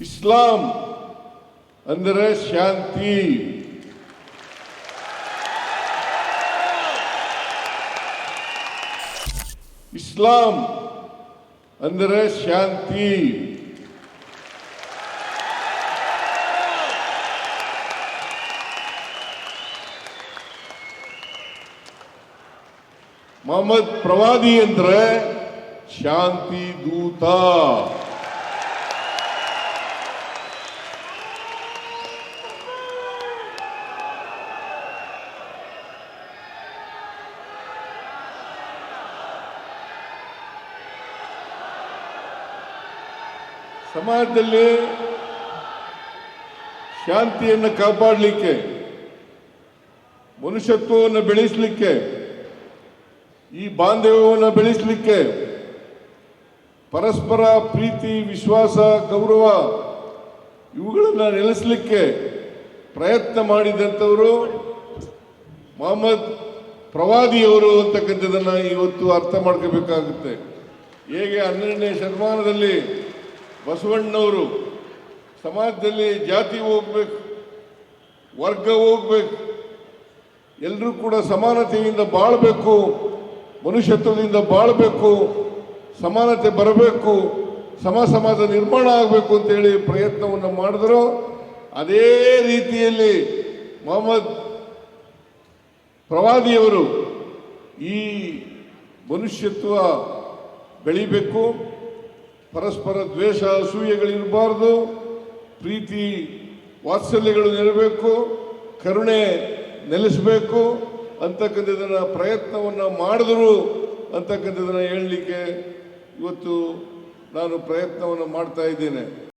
ಇಸ್ಲಾಂ ಅಂದರೆ ಶಾಂತಿ ಇಸ್ಲಾಂ ಅಂದರೆ ಶಾಂತಿ ಮೊಹಮ್ಮದ್ ಪ್ರವಾದಿ ಅಂದ್ರೆ ಶಾಂತಿ ದೂತ ಸಮಾಜದಲ್ಲಿ ಶಾಂತಿಯನ್ನು ಕಾಪಾಡಲಿಕ್ಕೆ, ಮನುಷ್ಯತ್ವವನ್ನು ಬೆಳೆಸಲಿಕ್ಕೆ, ಈ ಬಾಂಧವ್ಯವನ್ನು ಬೆಳೆಸಲಿಕ್ಕೆ ಪರಸ್ಪರ ಪ್ರೀತಿ, ವಿಶ್ವಾಸ, ಗೌರವ ಇವುಗಳನ್ನು ನೆಲೆಸಲಿಕ್ಕೆ ಪ್ರಯತ್ನ ಮಾಡಿದಂಥವರು ಮೊಹಮ್ಮದ್ ಪ್ರವಾದಿಯವರು ಅಂತಕ್ಕಂಥದ್ದನ್ನು ಇವತ್ತು ಅರ್ಥ ಮಾಡ್ಕೋಬೇಕಾಗುತ್ತೆ. ಹೇಗೆ ಹನ್ನೆರಡನೇ ಶತಮಾನದಲ್ಲಿ ಬಸವಣ್ಣವರು ಸಮಾಜದಲ್ಲಿ ಜಾತಿ ಹೋಗ್ಬೇಕು, ವರ್ಗ ಹೋಗ್ಬೇಕು ಎಲ್ಲರೂ ಕೂಡ ಸಮಾನತೆಯಿಂದ ಬಾಳಬೇಕು, ಮನುಷ್ಯತ್ವದಿಂದ ಬಾಳಬೇಕು, ಸಮಾನತೆ ಬರಬೇಕು, ಸಮ ಸಮಾಜ ನಿರ್ಮಾಣ ಆಗಬೇಕು ಅಂತೇಳಿ ಪ್ರಯತ್ನವನ್ನು ಮಾಡಿದ್ರು. ಅದೇ ರೀತಿಯಲ್ಲಿ ಮೊಹಮ್ಮದ್ ಪ್ರವಾದಿಯವರು ಈ ಮನುಷ್ಯತ್ವ ಬೆಳಿಬೇಕು. ಪರಸ್ಪರ ದ್ವೇಷ, ಅಸೂಯೆಗಳಿರಬಾರ್ದು. ಪ್ರೀತಿ, ವಾತ್ಸಲ್ಯಗಳು ನೆರಬೇಕು. ಕರುಣೆ ನೆಲೆಸಬೇಕು. ಅಂತಕ್ಕಂಥದ್ದನ್ನು ಪ್ರಯತ್ನವನ್ನು ಮಾಡಿದ್ರು ಅಂತಕ್ಕಂಥದ್ದನ್ನು ಹೇಳಲಿಕ್ಕೆ ಇವತ್ತು ನಾನು ಪ್ರಯತ್ನವನ್ನು ಮಾಡ್ತಾ ಇದ್ದೇನೆ.